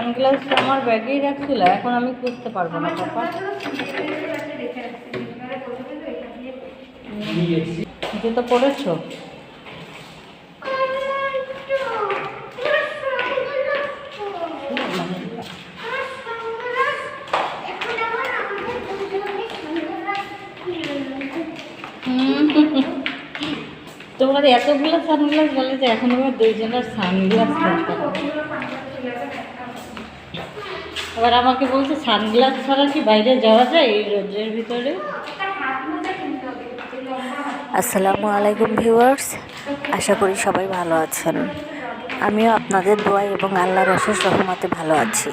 Sunglass আমার ব্যাগেই রাখছিল এখন আমি বুঝতে পারব না পাপা। জুতো পরেছো তোমার এতগুলো সানগ্লাস বলে যে এখন আমার দুইজনের সানগ্লাস আবার আমাকে বলছে সানগ্লাস ছাড়া কি বাইরে যাওয়া যায় এই রোদের ভিতরে? আসসালামু আলাইকুম ভিউয়ার্স আশা করি সবাই ভালো আছেন। আমিও আপনাদের দোয়া এবং আল্লাহর অশেষ রহমতে ভালো আছি।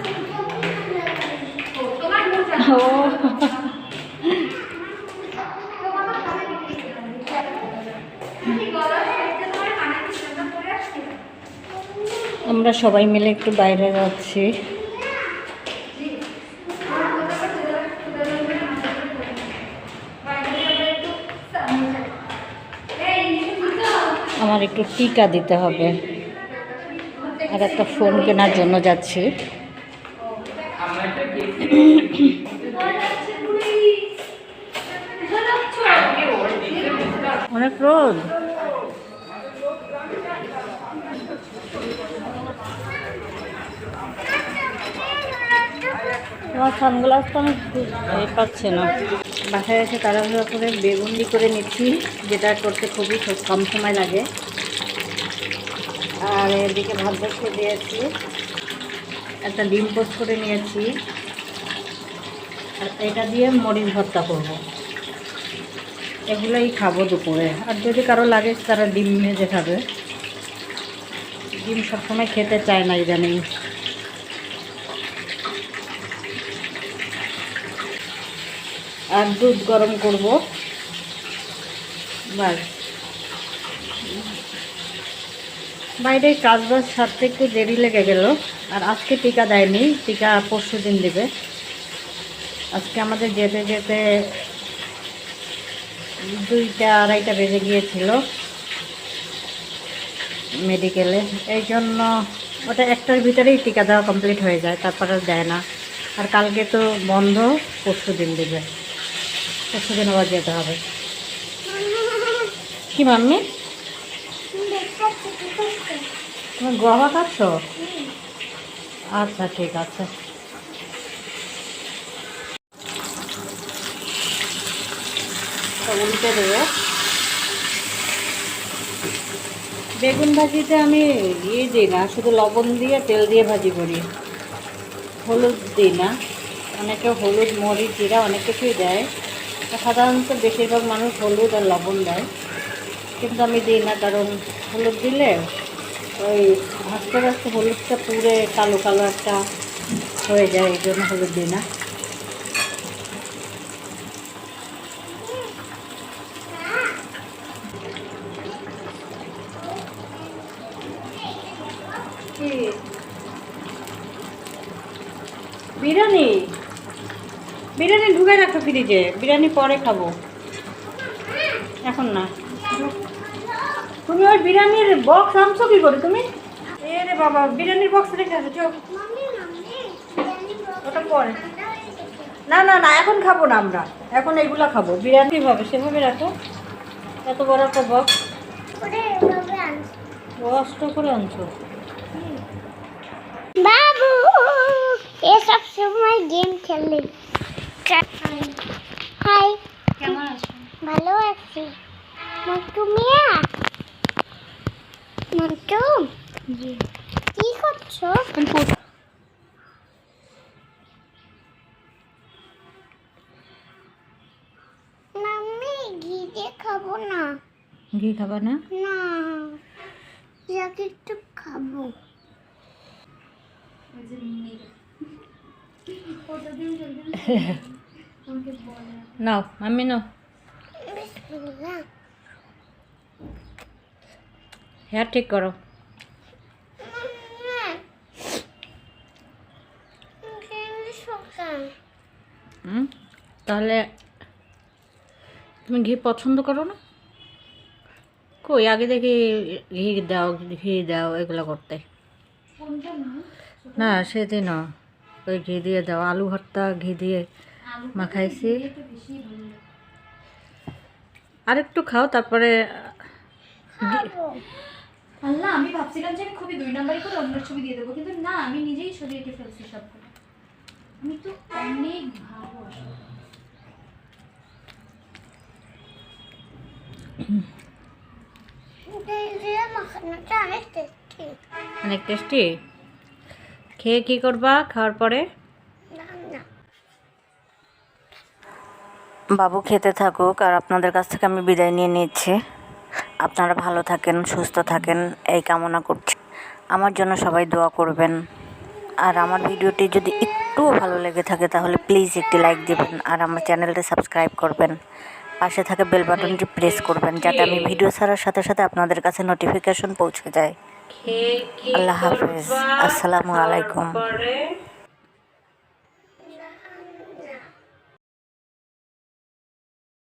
আমরা সবাই মিলে একটু বাইরে যাচ্ছি। আমার একটু টিকা দিতে হবে। আর একটা ফোন কেনার জন্য যাচ্ছি। অনেক রোদ। তোমার সানগ্লাসটা আমি পাচ্ছি না। বাসায় এসে তাড়াহুড়ো করে বেগুনি করে নিচ্ছি, যেটা করতে খুবই কম সময় লাগে। আর এদিকে ভাত বসিয়ে দিয়েছি, একটা ডিম পোস্ট করে নিয়েছি। আর এটা দিয়ে মরিচ ভর্তা করব। এগুলোই খাব দুপুরে। আর যদি কারও লাগে, তারা ডিম ভেজে খাবে। ডিম সবসময় খেতে চায় না ইদানিং। আর দুধ গরম করব। বাস। বাইরে কাজ বাজ সারতে একটু দেরি লেগে গেল। আর আজকে টিকা দেয়নি, টিকা পরশু দিন দেবে। আজকে আমাদের যেতে যেতে দুইটা, আড়াইটা বেজে গিয়েছিল মেডিকেলে। এই জন্য ওটা একটার ভিতরেই টিকা দেওয়া কমপ্লিট হয়ে যায়, তারপর আর দেয় না। আর কালকে তো বন্ধ, পরশু দিন দেবে। পরশু দিন আবার যেতে হবে। কি মাম্মি? তুমি গোয়া খাচ্ছ? আচ্ছা ঠিক আছে। উল্টে দেবো। বেগুন ভাজিতে আমি ইয়ে দিই না, শুধু লবণ দিয়ে তেল দিয়ে ভাজি করি। হলুদ দিই না। অনেকে হলুদ, মরিচ, জিরা অনেক কিছুই দেয়। সাধারণত বেশিরভাগ মানুষ হলুদ আর লবণ দেয়। কিন্তু আমি দিই না, কারণ হলুদ দিলে ওই ভাজতে ভাজতে হলুদটা পুরে কালো কালো একটা হয়ে যায়, এই জন্য হলুদ দিই না। বিরিয়ানি? বিরিয়ানি ঢুকাই রাখো ফ্রিজে। বিরিয়ানি পরে খাব। এখন না। তুমি ওই বিরিয়ানির বক্স আনছো কি করে তুমি? এ রে বাবা, বিরিয়ানির বক্স রেখে আসো চো ওটা পরে। না না না, এখন খাব না আমরা। এখন এইগুলা খাব। বিরিয়ানি ভাবে সেভাবে রাখো। এত বড় একটা বক্স বক্সটা করে আনছো। বাবু এ সব সময় গেম খেলে হাই কেমন আছো? ভালো আছি। মন্টু মিয়া? মন্টু? কি করছ? মাম্মি ঘি দিয়ে খাব না। ঘি খাবা না? না। যাকে একটু খাব। নাও আমি নাও। হ্যাঁ ঠিক করো। তাহলে তুমি ঘি পছন্দ করো না? কই আগে দেখি ঘি দাও ঘি দাও এগুলো করতে। না? সেদিনও ওই ঘি দিয়ে দাও আলু ভর্তা ঘি দিয়ে মাখাইছি। আরেকটু খাও তারপরে আল্লাহ আমি ভাবছিলাম যে আমি খুবই দুই নাম্বারই করে অন্য ছবি দিয়ে দেবো কিন্তু না আমি নিজেই ছবি এঁকে ফেলছি সবগুলো। আমি তো অনেক ভালো অনেক টেস্টি। খেয়ে কি করবা খাওয়ার পরে? বাবু খেতে থাকুক আর আপনাদের কাছ থেকে আমি বিদায় নিয়ে নিচ্ছি। আপনারা ভালো থাকেন সুস্থ থাকেন এই কামনা করছি। আমার জন্য সবাই দোয়া করবেন। আর আমার ভিডিওটি যদি একটুও ভালো লেগে থাকে তাহলে প্লিজ একটি লাইক দিবেন আর আমার চ্যানেলটি সাবস্ক্রাইব করবেন। পাশে থাকা বেল বাটনটি প্রেস করবেন যাতে আমি ভিডিও ছাড়ার সাথে সাথে আপনাদের কাছে নোটিফিকেশন পৌঁছে যায়। আল্লাহ হাফেজ। আসসালামু আলাইকুম।